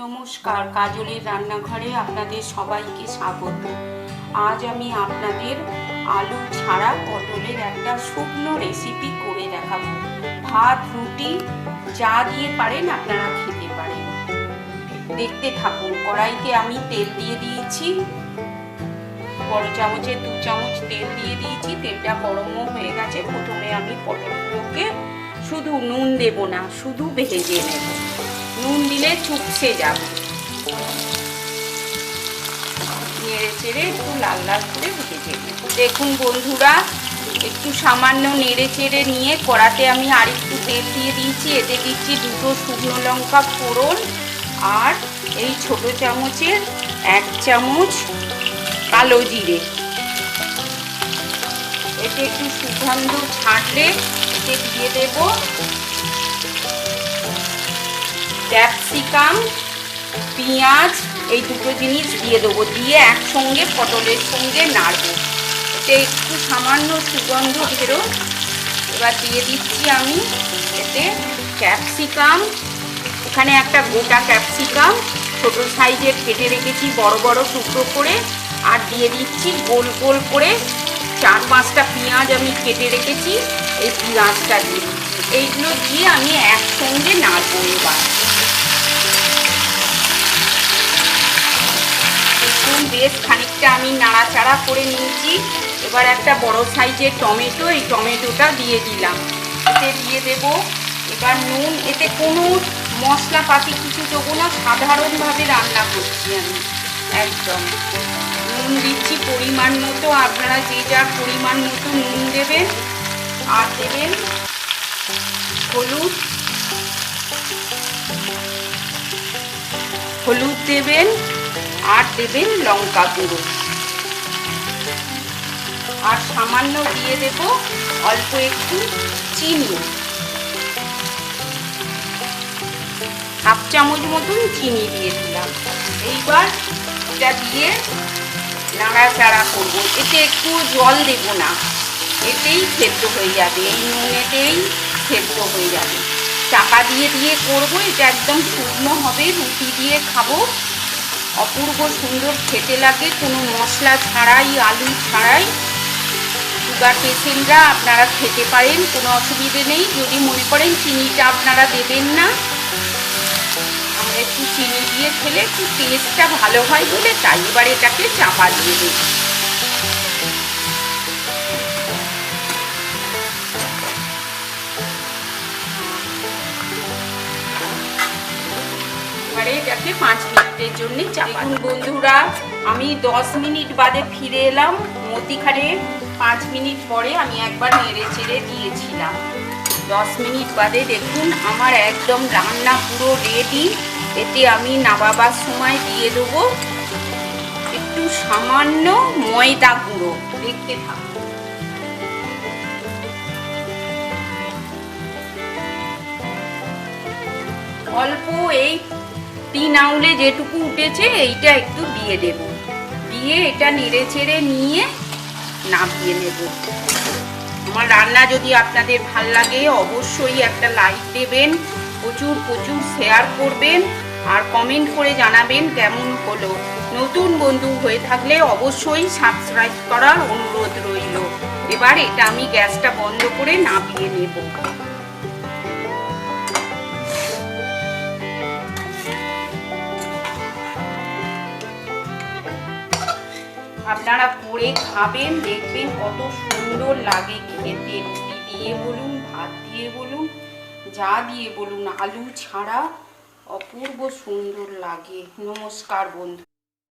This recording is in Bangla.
নমস্কার, কাজলের রান্নাঘরে আপনাদের সবাইকে স্বাগত। আজ আমি আপনাদের আলু ছাড়া পটলের একটা শুকনো রেসিপি করে দেখাবো। ভাত, রুটি, যা দিয়ে পারেন আপনারা খেতে পারেন। দেখতে থাকুন, কড়াইতে আমি তেল দিয়ে দিয়েছি। বড় চামচে, দু চামচ তেল দিয়ে দিয়েছি। তেলটা গরমও হয়ে গেছে। প্রথমে আমি পটলগুলোকে শুধু নুন দেব না, শুধু ভেজে নেব। নুন দিলে চুপসে যাবে। নেড়ে চেড়ে একটু লাল লাল করে ভেজে দেখুন বন্ধুরা, একটু সামান্য নেড়ে চেড়ে নিয়ে কড়াতে আমি আর একটু তেল দিয়ে দিয়েছি। এতে দিচ্ছি দুটো শুকনো লঙ্কা ফোড়ন আর এই ছোট চামচের এক চামচ কালো জিরে। এতে একটু সুগন্ধ ছাড়লে এতে দিয়ে দেব ক্যাপসিকাম, পেঁয়াজ এই দুটো জিনিস দিয়ে দেবো, দিয়ে একসঙ্গে পটলের সঙ্গে নাড়বো। এতে একটু সামান্য সুগন্ধ বেরো। এবার দিয়ে দিচ্ছি আমি এতে ক্যাপসিকাম। এখানে একটা গোটা ক্যাপসিকাম, ছোট সাইজের কেটে রেখেছি বড় বড় টুকরো করে। আর দিয়ে দিচ্ছি গোল গোল করে চার পাঁচটা পেঁয়াজ আমি কেটে রেখেছি, এই পেঁয়াজটা দিয়ে। এইগুলো দিয়ে আমি একসঙ্গে নাড়বো এবার। খানিকটা আমি নাড়াচাড়া করে নিয়েছি। এবার একটা বড় সাইজের টমেটো, এই টমেটোটা দিয়ে দিলাম। এতে দিয়ে দেব। এবার নুন, এতে কোনো মশলাপাতি কিছু দেবো না, সাধারণভাবে রান্না করছি আমি, একদম। নুন দিচ্ছি পরিমাণ মতো, আপনারা যে যার পরিমাণ মতো নুন দেবেন, আর দেবেন হলুদ। হলুদ দেবেন। আর দেবেন লঙ্কা গুঁড়ো। আর সামান্য দিয়ে দেব অল্প একটু চিনি। হাফ চামচ মতন চিনি দিয়ে দিলাম। এইবার এটা দিয়ে নাড়াচাড়া করব। এতে একটু জল দেব না। এতেই সেদ্ধ হয়ে যাবে। এই নুনেতেই সেদ্ধ হয়ে যাবে। চাপা দিয়ে দিয়ে করব। এটা একদম শুকনো হবে। রুটি দিয়ে খাব। অপূর্ব সুন্দর খেতে লাগে। কোনো মশলা ছাড়াই, আলু ছাড়াই। সুগার পেশেন্টরা আপনারা খেতে পারেন, কোনো অসুবিধে নেই। যদি মনে করেন চিনিটা আপনারা দেবেন না, আমরা একটু চিনি দিয়ে খেলে একটু টেস্টটা ভালো হয় বলে তাই এবার এটাকে চাপা দিয়ে দেব এবারে এটাকে পাঁচ মিনিটের জন্য চাপা বন্ধুরা, আমি দশ মিনিট বাদে ফিরে এলাম। মতিখারে পাঁচ মিনিট পরে আমি একবার নেড়ে চেড়ে দিয়েছিলাম। দশ মিনিট বাদে দেখুন, আমার একদম রান্না পুরো রেডি এতে আমি নাবাবার সময় দিয়ে দেবো। একটু সামান্য ময়দা গুঁড়ো, দেখতে থাকুন। অল্প এই তিন আউলে যেটুকু উঠেছে, এইটা একটু দিয়ে দেব। দিয়ে এটা নেড়ে চেড়ে নিয়ে নামিয়ে নেব। আমার রান্না যদি আপনাদের ভালো লাগে, অবশ্যই একটা লাইক দেবেন, প্রচুর প্রচুর শেয়ার করবেন, আর কমেন্ট করে জানাবেন কেমন হলো। নতুন বন্ধু হয়ে থাকলে অবশ্যই সাবস্ক্রাইব করার অনুরোধ রইল। এবার এটা আমি গ্যাসটা বন্ধ করে নামিয়ে নেব। আপনারা করে খাবেন, দেখবেন কত সুন্দর লাগে খেতে। রুটি দিয়ে বলুন, ভাত দিয়ে বলুন, যা দিয়ে বলুন, আলু ছাড়া অপূর্ব সুন্দর লাগে। নমস্কার বন্ধু।